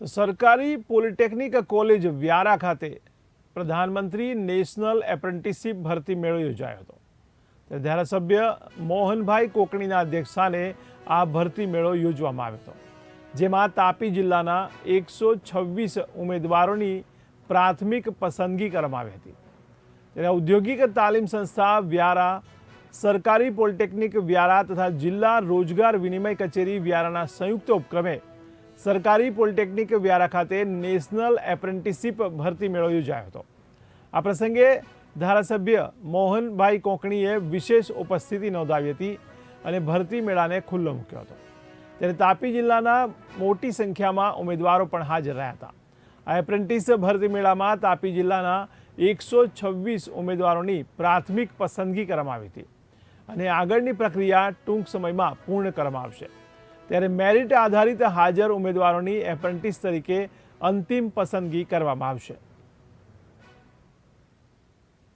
તો સરકારી polytechnic college Vyara ખાતે પ્રધાનમંત્રી નેશનલ એપ્રેન્ટિસશીપ ભરતી મેળો યોજાયો હતો. ત્યારે ધારાસભ્ય મોહનભાઈ કોકણીના અધ્યક્ષસ્થાને આ ભરતી મેળો યોજવામાં આવ્યો હતો, જેમાં તાપી જિલ્લાના એકસો છવ્વીસ ઉમેદવારોની પ્રાથમિક પસંદગી કરવામાં આવી હતી. ત્યારે ઔદ્યોગિક તાલીમ સંસ્થા વ્યારા, સરકારી પોલિટેકનિક વ્યારા તથા જિલ્લા રોજગાર વિનિમય કચેરી વ્યારાના સંયુક્ત ઉપક્રમે સરકારી પોલિટેકનિક વ્યારા ખાતે નેશનલ એપ્રેન્ટિસશીપ ભરતી મેળો યોજાયો હતો. આ પ્રસંગે ધારાસભ્ય મોહનભાઈ કોંકણીએ વિશેષ ઉપસ્થિતિ નોંધાવી હતી અને ભરતી મેળાને ખુલ્લો મૂક્યો હતો. ત્યારે તાપી જિલ્લાના મોટી સંખ્યામાં ઉમેદવારો પણ હાજર રહ્યા હતા. આ એપ્રેન્ટિસ ભરતી મેળામાં તાપી જિલ્લાના એકસો છવ્વીસ ઉમેદવારોની પ્રાથમિક પસંદગી કરવામાં આવી હતી અને આગળની પ્રક્રિયા ટૂંક સમયમાં પૂર્ણ કરવામાં આવશે. ત્યારે મેરિટ આધારિત હાજર ઉમેદવારોની એપ્રેન્ટિસ તરીકે અંતિમ પસંદગી કરવામાં આવશે.